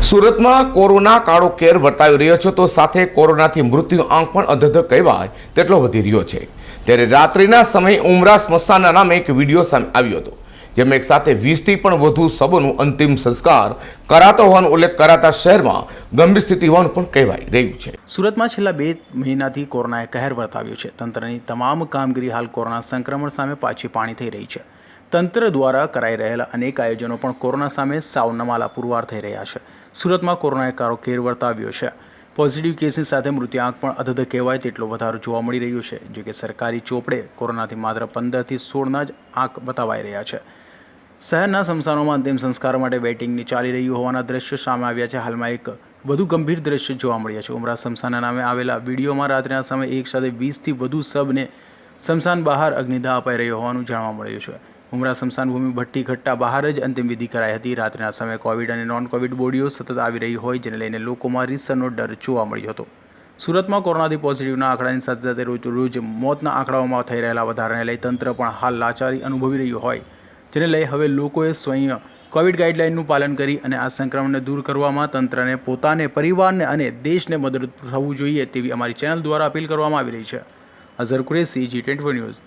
સુરતમાં કોરોના કાળો કેર વર્તાવી રહ્યો છે, તો સાથે કોરોનાથી મૃત્યુ આંક પણ અધધ કહેવાય તેટલો વધી રહ્યો છે. ત્યારે રાત્રિના સમયે ઉમરા સ્મશાનના નામે એક વીડિયો સામે આવ્યો હતો, જેમાં એક સાથે વીસથી પણ વધુ શબોનું અંતિમ સંસ્કાર કરાતો હોવાનો ઉલ્લેખ કરાતા શહેરમાં ગંભીર સ્થિતિ હોવાનું પણ કહેવાય રહ્યું છે. સુરતમાં છેલ્લા બે મહિનાથી કોરોનાએ કહેર વર્તાવ્યો છે. તંત્રની તમામ કામગીરી હાલ કોરોના સંક્રમણ સામે પાછી પાણી થઈ રહી છે. તંત્ર દ્વારા કરાઈ રહેલા અનેક આયોજનો પણ કોરોના સામે સાવ નમાલા પુરવાર થઈ રહ્યા છે. સુરતમાં કોરોનાએ કારો કેર વર્તાવ્યો છે. પોઝિટિવ કેસની સાથે મૃત્યુઆંક પણ અધધ કહેવાય તેટલો વધારો જોવા મળી રહ્યો છે, જો કે સરકારી ચોપડે કોરોનાથી માત્ર પંદરથી સોળના જ આંક બતાવાઈ રહ્યા છે. શહેરના સ્મશાનોમાં અંતિમ સંસ્કાર માટે વેઇટિંગની ચાલી રહ્યું હોવાના દ્રશ્યો સામે આવ્યા છે. હાલમાં એક વધુ ગંભીર દ્રશ્ય જોવા મળ્યા છે. ઉમરા સ્મશાનના નામે આવેલા વિડીયોમાં રાત્રિના સમયે એક સાથે વીસથી વધુ શબને સ્મશાન બહાર અગ્નિદાહ અપાઈ રહ્યો હોવાનું જાણવા મળ્યું છે. ઉમરા સ્મશાન ભૂમિ ભઠ્ઠી ઘટ્ટા બહાર જ અંતિમવિધિ કરાઈ હતી. રાત્રિના સમયે કોવિડ અને નોન કોવિડ બોડીઓ સતત આવી રહી હોય જેને લઈને લોકોમાં રીસરનો ડર જોવા મળ્યો હતો. સુરતમાં કોરોનાથી પોઝિટિવના આંકડાની સાથે સાથે રોજ મોતના આંકડાઓમાં થઈ રહેલા વધારાને લઈ તંત્ર પણ હાલ લાચારી અનુભવી રહ્યું હોય, જેને લઈ હવે લોકોએ સ્વયં કોવિડ ગાઈડલાઇનનું પાલન કરી અને આ સંક્રમણને દૂર કરવામાં તંત્રને, પોતાને, પરિવારને અને દેશને મદદ થવું જોઈએ તેવી અમારી ચેનલ દ્વારા અપીલ કરવામાં આવી રહી છે. Hazar Qureshi G twenty four news